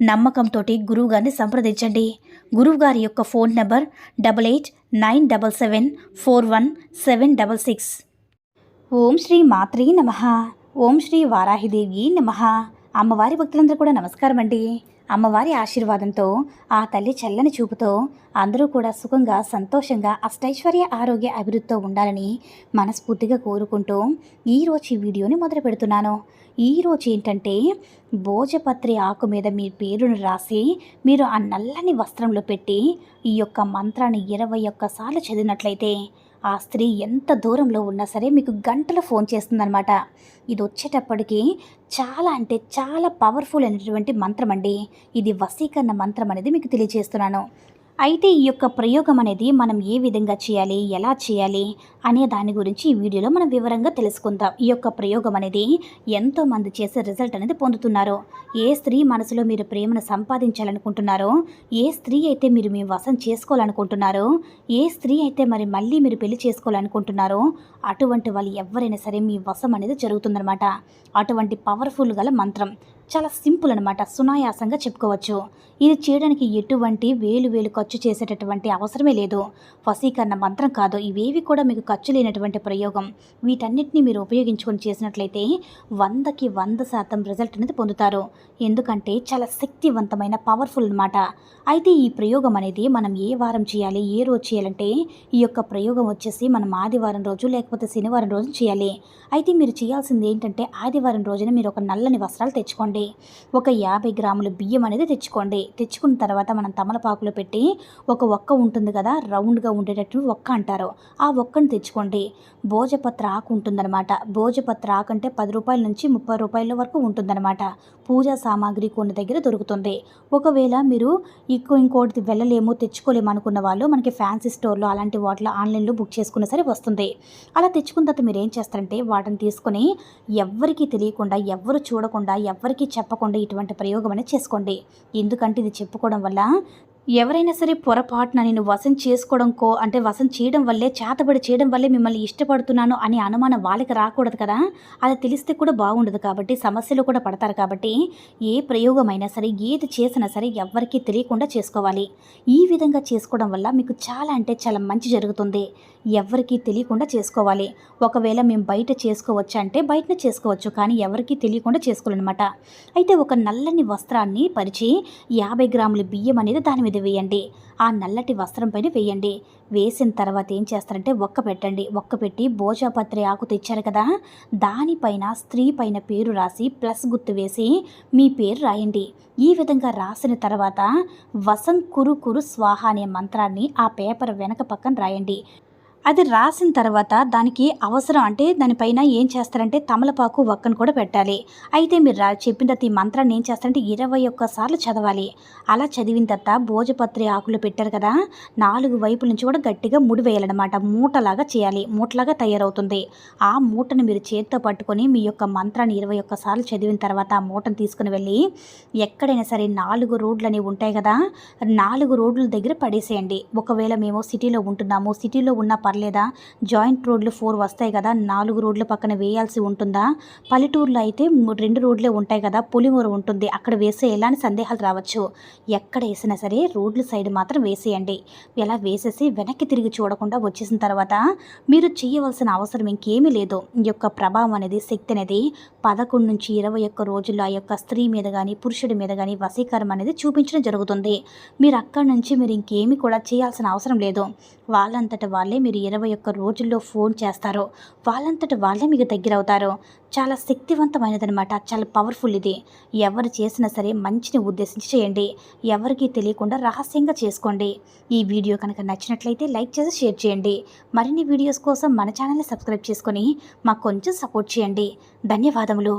నమ్మకంతో గురువుగారిని సంప్రదించండి. గురువుగారి యొక్క phone number double eight nine double seven four one seven double six. ఓం శ్రీ మాత్రీ నమ. ఓం శ్రీ వారాహిదేవి నమ. అమ్మవారి భక్తులందరూ కూడా నమస్కారం అండి అమ్మవారి ఆశీర్వాదంతో ఆ తల్లి చల్లని చూపుతో అందరూ కూడా సుఖంగా సంతోషంగా అష్టైశ్వర్య ఆరోగ్య అభివృద్ధితో ఉండాలని మనస్ఫూర్తిగా కోరుకుంటూ ఈరోజు ఈ వీడియోని మొదలు పెడుతున్నాను. ఈరోజు ఏంటంటే భోజపత్రి ఆకు మీద మీ పేరును రాసి మీరు ఆ నల్లని వస్త్రంలో పెట్టి ఈ యొక్క మంత్రాన్ని ఇరవై ఒక్కసార్లు చదివినట్లయితే ఆ స్త్రీ ఎంత దూరంలో ఉన్నా సరే మీకు గంటలో ఫోన్ చేస్తుందనమాట ఇది వచ్చేటప్పటికి చాలా అంటే చాలా పవర్ఫుల్ అయినటువంటి మంత్రం అండి ఇది వశీకరణ మంత్రం అనేది మీకు తెలియజేస్తున్నాను. అయితే ఈ యొక్క ప్రయోగం అనేది మనం ఏ విధంగా చేయాలి ఎలా చేయాలి అనే దాని గురించి ఈ వీడియోలో మనం వివరంగా తెలుసుకుందాం. ఈ యొక్క ప్రయోగం అనేది ఎంతోమంది చేసే రిజల్ట్ అనేది పొందుతున్నారు. ఏ స్త్రీ మనసులో మీరు ప్రేమను సంపాదించాలనుకుంటున్నారో ఏ స్త్రీ అయితే మీరు మీ వశం చేసుకోవాలనుకుంటున్నారో ఏ స్త్రీ అయితే మరి మళ్ళీ మీరు పెళ్ళి చేసుకోవాలనుకుంటున్నారో అటువంటి వాళ్ళు ఎవరైనా సరే మీ వశం అనేది జరుగుతుందనమాట అటువంటి పవర్ఫుల్ గల మంత్రం. చాలా సింపుల్ అనమాట సునాయాసంగా చెప్పుకోవచ్చు. ఇది చేయడానికి ఎటువంటి వేలు వేలు ఖర్చు చేసేటటువంటి అవసరమే లేదు. వసీకరణ మంత్రం కాదు. ఇవేవి కూడా మీకు ఖర్చు లేనటువంటి ప్రయోగం. వీటన్నిటిని మీరు ఉపయోగించుకొని చేసినట్లయితే వందకి వంద శాతం రిజల్ట్ అనేది పొందుతారు. ఎందుకంటే చాలా శక్తివంతమైన పవర్ఫుల్ అనమాట అయితే ఈ ప్రయోగం అనేది మనం ఏ వారం చేయాలి ఏ రోజు చేయాలంటే ఈ యొక్క ప్రయోగం వచ్చేసి మనం ఆదివారం రోజు లేకపోతే శనివారం రోజు చేయాలి. అయితే మీరు చేయాల్సింది ఏంటంటే ఆదివారం రోజున మీరు ఒక నల్లని వస్త్రాలు తెచ్చుకోండి. ఒక యాభై గ్రాముల బియ్యం అనేది తెచ్చుకోండి. తెచ్చుకున్న తర్వాత మనం తమలపాకులో పెట్టి ఒక ఒక్క ఉంటుంది కదా రౌండ్గా ఉండేటట్టు ఒక్క అంటారు. ఆ ఒక్కని తెచ్చుకోండి. భోజపత్ర ఆకు ఉంటుందన్నమాట. భోజపత్ర ఆకు అంటే పది రూపాయల నుంచి ముప్పై రూపాయల వరకు ఉంటుందన్నమాట. పూజా సామాగ్రి కొన్ని దగ్గర దొరుకుతుంది. ఒకవేళ మీరు ఇంకో ఇంకోటి వెళ్ళలేము తెచ్చుకోలేము అనుకున్న వాళ్ళు మనకి ఫ్యాన్సీ స్టోర్లో అలాంటి వాటిలో ఆన్లైన్లో బుక్ చేసుకున్న సరే వస్తుంది. అలా తెచ్చుకున్న తర్వాత మీరు ఏం చేస్తారంటే వాటిని తీసుకొని ఎవ్వరికీ తెలియకుండా ఎవ్వరు చూడకుండా ఎవ్వరికి చెప్పకుండా ఇటువంటి ప్రయోగం అనేది చేసుకోండి. ఎందుకంటే ఇది చెప్పుకోవడం వల్ల ఎవరైనా సరే పొరపాటున నేను వశం చేసుకోవడం కో అంటే వశం చేయడం వల్లే చేతబడి చేయడం వల్లే మిమ్మల్ని ఇష్టపడుతున్నాను అనే అనుమానం వాళ్ళకి రాకూడదు కదా. అది తెలిస్తే కూడా బాగుండదు కాబట్టి సమస్యలు కూడా పడతారు కాబట్టి ఏ ప్రయోగమైనా సరే ఏది చేసినా సరే ఎవరికీ తెలియకుండా చేసుకోవాలి. ఈ విధంగా చేసుకోవడం వల్ల మీకు చాలా అంటే చాలా మంచి జరుగుతుంది. ఎవరికీ తెలియకుండా చేసుకోవాలి. ఒకవేళ మేము బయట చేసుకోవచ్చు అంటే బయటనే చేసుకోవచ్చు కానీ ఎవరికీ తెలియకుండా చేసుకోవాలన్నమాట. అయితే ఒక నల్లని వస్త్రాన్ని పరిచి యాభై గ్రాముల బియ్యం అనేది దాని మీద వేయండి. ఆ నల్లటి వస్త్రం పైన వేయండి. వేసిన తర్వాత ఏం చేస్తారంటే ఒక్క పెట్టండి. ఒక్క పెట్టి భోజపత్రి ఆకు తెచ్చారు కదా దానిపైన స్త్రీ పైన పేరు రాసి ప్లస్ గుర్తు వేసి మీ పేరు రాయండి. ఈ విధంగా రాసిన తర్వాత వసం కురు కురు స్వాహ అనే మంత్రాన్ని ఆ పేపర్ వెనక పక్కన రాయండి. అది రాసిన తర్వాత దానికి అవసరం అంటే దానిపైన ఏం చేస్తారంటే తమలపాకు ఒక్కను కూడా పెట్టాలి. అయితే మీరు రా చెప్పిన తర్వాత ఈ మంత్రాన్ని ఏం చేస్తారంటే ఇరవై ఒక్కసార్లు చదవాలి. అలా చదివిన తర్వాత భోజపత్రి ఆకులు పెట్టారు కదా నాలుగు వైపుల నుంచి కూడా గట్టిగా ముడివేయాలన్నమాట మూటలాగా చేయాలి. మూటలాగా తయారవుతుంది. ఆ మూటను మీరు చేత్తో పట్టుకొని మీ యొక్క మంత్రాన్ని ఇరవై ఒక్కసార్లు చదివిన తర్వాత ఆ మూటను తీసుకుని వెళ్ళి ఎక్కడైనా సరే నాలుగు రోడ్లు అనేవి ఉంటాయి కదా నాలుగు రోడ్ల దగ్గర పడేసేయండి. ఒకవేళ మేము సిటీలో ఉంటున్నాము సిటీలో ఉన్న పర్లేదా? జాయింట్ రోడ్లు ఫోర్ వస్తాయి కదా నాలుగు రోడ్ల పక్కన వేయాల్సి ఉంటుందా? పల్లెటూరులో అయితే రెండు రోడ్లే ఉంటాయి కదా పులిమూర ఉంటుంది అక్కడ వేసే ఎలాంటి సందేహాలు రావచ్చు. ఎక్కడ వేసినా సరే రోడ్ల సైడ్ మాత్రం వేసేయండి. ఎలా వేసేసి వెనక్కి తిరిగి చూడకుండా వచ్చేసిన తర్వాత మీరు చేయవలసిన అవసరం ఇంకేమీ లేదు. ఈ యొక్క ప్రభావం అనేది శక్తి అనేది పదకొండు నుంచి ఇరవై ఒక్క రోజుల్లో ఆ యొక్క స్త్రీ మీద కానీ పురుషుడి మీద కానీ వశీకరం అనేది చూపించడం జరుగుతుంది. మీరు అక్కడి నుంచి మీరు ఇంకేమీ కూడా చేయాల్సిన అవసరం లేదు. వాళ్ళంతట వాళ్ళే మీరు ఇరవై ఒక్క రోజుల్లో ఫోన్ చేస్తారో వాళ్ళంతట వాళ్ళే మీకు దగ్గర అవుతారో చాలా శక్తివంతమైనదనమాట చాలా పవర్ఫుల్ ఇది. ఎవరు చేసినా సరే మంచిని ఉద్దేశించి చేయండి. ఎవరికీ తెలియకుండా రహస్యంగా చేసుకోండి. ఈ వీడియో కనుక నచ్చినట్లయితే లైక్ చేసి షేర్ చేయండి. మరిన్ని వీడియోస్ కోసం మన ఛానల్ని సబ్స్క్రైబ్ చేసుకొని మాకు కొంచెం సపోర్ట్ చేయండి. ధన్యవాదములు.